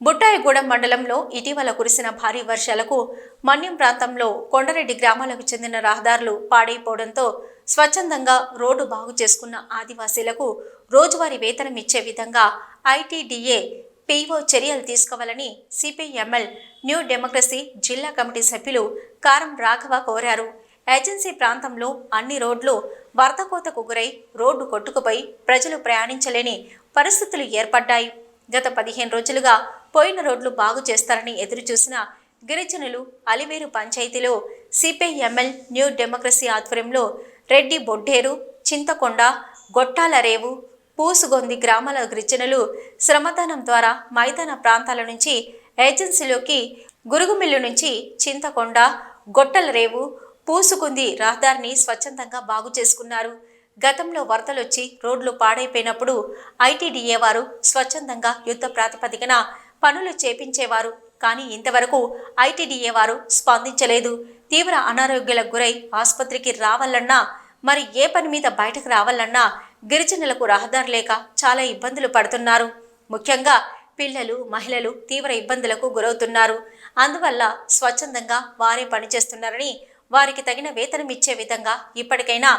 బుట్టాయిగూడెం మండలంలో ఇటీవల కురిసిన భారీ వర్షాలకు మన్యం ప్రాంతంలో కొండరెడ్డి గ్రామాలకు చెందిన రహదారులు పాడైపోవడంతో స్వచ్ఛందంగా రోడ్డు బాగు చేసుకున్న ఆదివాసీలకు రోజువారీ వేతనం ఇచ్చే విధంగా ఐటీడీఏ పీఓ చర్యలు తీసుకోవాలని సిపిఎంఎల్ న్యూ డెమోక్రసీ జిల్లా కమిటీ సభ్యులు కారం రాఘవ కోరారు. ఏజెన్సీ ప్రాంతంలో అన్ని రోడ్లు వరదకోతకు గురై రోడ్డు కొట్టుకుపోయి ప్రజలు ప్రయాణించలేని పరిస్థితులు ఏర్పడ్డాయి. గత పదిహేను రోజులుగా పోయిన రోడ్లు బాగు చేస్తారని ఎదురుచూసిన గిరిజనులు అలివేరు పంచాయతీలో సిపిఐఎంఎల్ న్యూ డెమోక్రసీ ఆధ్వర్యంలో రెడ్డి బొడ్డేరు చింతకొండ గొట్టాల రేవు పూసుగొంది గ్రామాల గిరిజనులు శ్రమదానం ద్వారా మైదాన ప్రాంతాల నుంచి ఏజెన్సీలోకి గురుగుమిల్లు నుంచి చింతకొండ గొట్టల రేవు పూసుకుంది రహదారిని స్వచ్ఛందంగా బాగు చేసుకున్నారు. గతంలో వరదలొచ్చి రోడ్లు పాడైపోయినప్పుడు ఐటీడీఏ వారు స్వచ్ఛందంగా యుద్ధ ప్రాతిపదికన పనులు చేపించేవారు. కానీ ఇంతవరకు ఐటీడీఏ వారు స్పందించలేదు. తీవ్ర అనారోగ్యాలకు గురై ఆసుపత్రికి రావాలన్నా మరి ఏ పని మీద బయటకు రావాలన్నా గిరిజనులకు రహదారి లేక చాలా ఇబ్బందులు పడుతున్నారు. ముఖ్యంగా పిల్లలు మహిళలు తీవ్ర ఇబ్బందులకు గురవుతున్నారు. అందువల్ల స్వచ్ఛందంగా వారే పనిచేస్తున్నారని వారికి తగిన వేతనం ఇచ్చే విధంగా ఇప్పటికైనా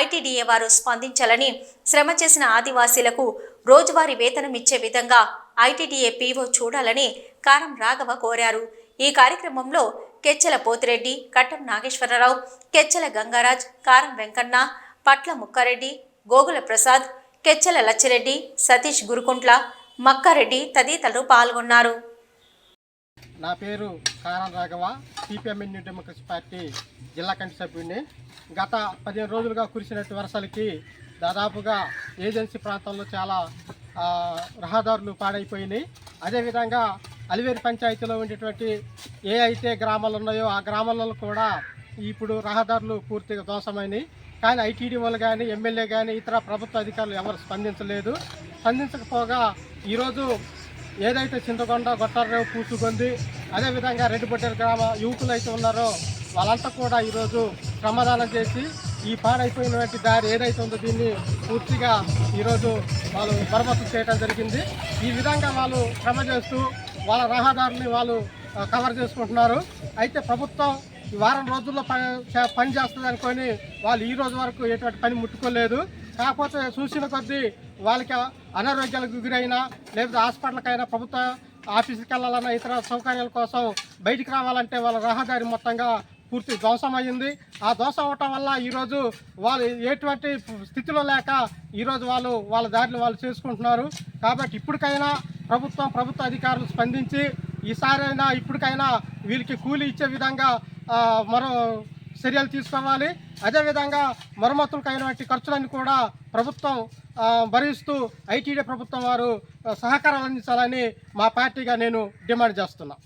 ఐటీడీఏ వారు స్పందించాలని శ్రమ చేసిన ఆదివాసీలకు రోజువారీ వేతనం ఇచ్చే విధంగా ఐటీడీఏ పీఓ చూడాలని కారం రాఘవ కోరారు. ఈ కార్యక్రమంలో కెచ్చెల పోతిరెడ్డి కట్టం నాగేశ్వరరావు కెచ్చెల గంగారాజ్ కారం వెంకన్న పట్ల ముక్కారెడ్డి గోగుల ప్రసాద్ కెచ్చెల లచ్చిరెడ్డి సతీష్ గురుకుంట్ల మక్కారెడ్డి తదితరులు పాల్గొన్నారు. నా పేరు Karam Raghava CPM New Democracy party జిల్లా కమిటీ సభ్యుడిని. గత పదిహేను రోజులుగా కురిసినట్టు వర్షాలకి దాదాపుగా ఏజెన్సీ ప్రాంతంలో చాలా రహదారులు పాడైపోయినాయి. అదేవిధంగా అలివేరు పంచాయతీలో ఉండేటువంటి ఏ అయితే గ్రామాలు ఉన్నాయో ఆ గ్రామాలలో కూడా ఇప్పుడు రహదారులు పూర్తిగా దోషమైనవి కానీ ఐటీడీ వాళ్ళు కానీ ఎమ్మెల్యే కానీ ఇతర ప్రభుత్వ అధికారులు ఎవరు స్పందించలేదు. స్పందించకపోగా ఈరోజు ఏదైతే చింతకొండ గొట్టారేవు పూసుకొంది అదేవిధంగా రెడ్డిపట్టేరు గ్రామ యువకులు అయితే ఉన్నారో వాళ్ళంతా కూడా ఈరోజు శ్రమదానం చేసి ఈ పాడైపోయినటువంటి దారి ఏదైతే ఉందో దీన్ని పూర్తిగా ఈరోజు వాళ్ళు మరమ్మతు చేయడం జరిగింది. ఈ విధంగా వాళ్ళు శ్రమ చేస్తూ వాళ్ళ రహదారుని వాళ్ళు కవర్ చేసుకుంటున్నారు. అయితే ప్రభుత్వం వారం రోజుల్లో పని పని చేస్తుంది అనుకొని వాళ్ళు ఈ రోజు వరకు ఎటువంటి పని ముట్టుకోలేదు. కాకపోతే చూసిన కొద్దీ వాళ్ళకి అనారోగ్యాలకు గురైనా లేకపోతే హాస్పిటల్కైనా ప్రభుత్వ ఆఫీస్కి వెళ్ళాలన్నా ఇతర సౌకర్యాల కోసం బయటికి రావాలంటే వాళ్ళ రహదారి మొత్తంగా పూర్తి ధ్వంసం ఆ ధ్వంసం అవటం వల్ల ఈరోజు వాళ్ళు ఎటువంటి స్థితిలో లేక ఈరోజు వాళ్ళు వాళ్ళ దారిని వాళ్ళు చేసుకుంటున్నారు. కాబట్టి ఇప్పటికైనా ప్రభుత్వం ప్రభుత్వ అధికారులు స్పందించి ఈసారైనా ఇప్పటికైనా వీళ్ళకి కూలీ ఇచ్చే విధంగా మరో చర్యలు తీసుకోవాలి. అదేవిధంగా మరమ్మతులకు అయినటువంటి ఖర్చులన్నీ కూడా ప్రభుత్వం భరిస్తూ ఐటీడీ ప్రభుత్వం వారు సహకారాలు అందించాలని మా పార్టీగా నేను డిమాండ్ చేస్తున్నా.